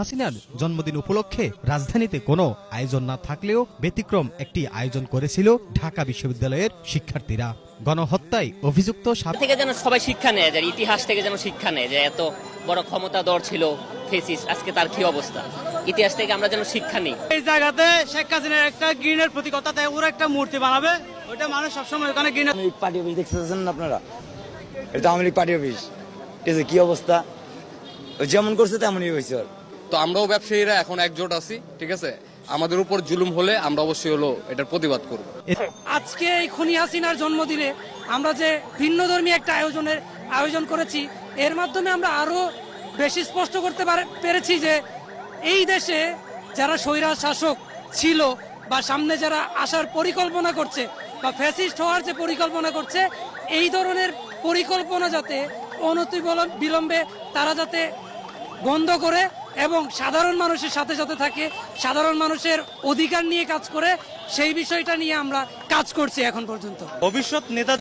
হাসিনার জন্মদিন উপলক্ষে রাজধানীতে কোনো আয়োজন না থাকলেও ব্যতিক্রম একটি আয়োজন করেছিল ঢাকা বিশ্ববিদ্যালয়ের শিক্ষার্থীরা। গণহত্যায় অভিযুক্ত সাত থেকে যেন সবাই শিক্ষা নেয় যায় ইতিহাস থেকে যেন শিক্ষা নেয় যে এত বড় ক্ষমতাধর ছিল ফেসিস আজকে তার কি অবস্থা? ইতিহাস থেকে আমরা যেন শিক্ষা নিই। এই জায়গাতে শেখ হাসিনার একটা গ্রিনের প্রতীকতা তাই ওরা একটা মূর্তি বানাবে ওইটা মানুষ সবসময় ওখানে লীগ পার্টি অফিস দেখতেছেন না আপনারা? এটা আওয়ামী লীগ পার্টি অফিস। ঠিক আছে কি অবস্থা? যেমন করছে তেমনই হয়েছে তো আমরাও ব্যবসায়ীরা এখন একজোট আছি, ঠিক আছে? আমাদের উপর জুলুম হলে আমরা অবশ্যই হলো এটার প্রতিবাদ করব। আজকে এই খুনি হাসিনার জন্মদিনে আমরা যে ভিন্ন ভিন্নধর্মী একটা আয়োজনের আয়োজন করেছি, এর মাধ্যমে আমরা আরও বেশি স্পষ্ট করতে পারে- পেরেছি যে এই দেশে যারা স্বৈরা শাসক ছিল বা সামনে যারা আসার পরিকল্পনা করছে বা ফ্যাসিস্ট হওয়ার যে পরিকল্পনা করছে, এই ধরনের পরিকল্পনা যাতে অনতি বিলম্বে তারা যাতে বন্ধ করে এবং সাধারণ মানুষের সাথে সাথে থাকে, সাধারণ মানুষের অধিকার নিয়ে কাজ করে, সেই বিষয়টা নিয়ে আমরা কাজ করছি এখন পর্যন্ত। ভবিষ্যৎ নেতা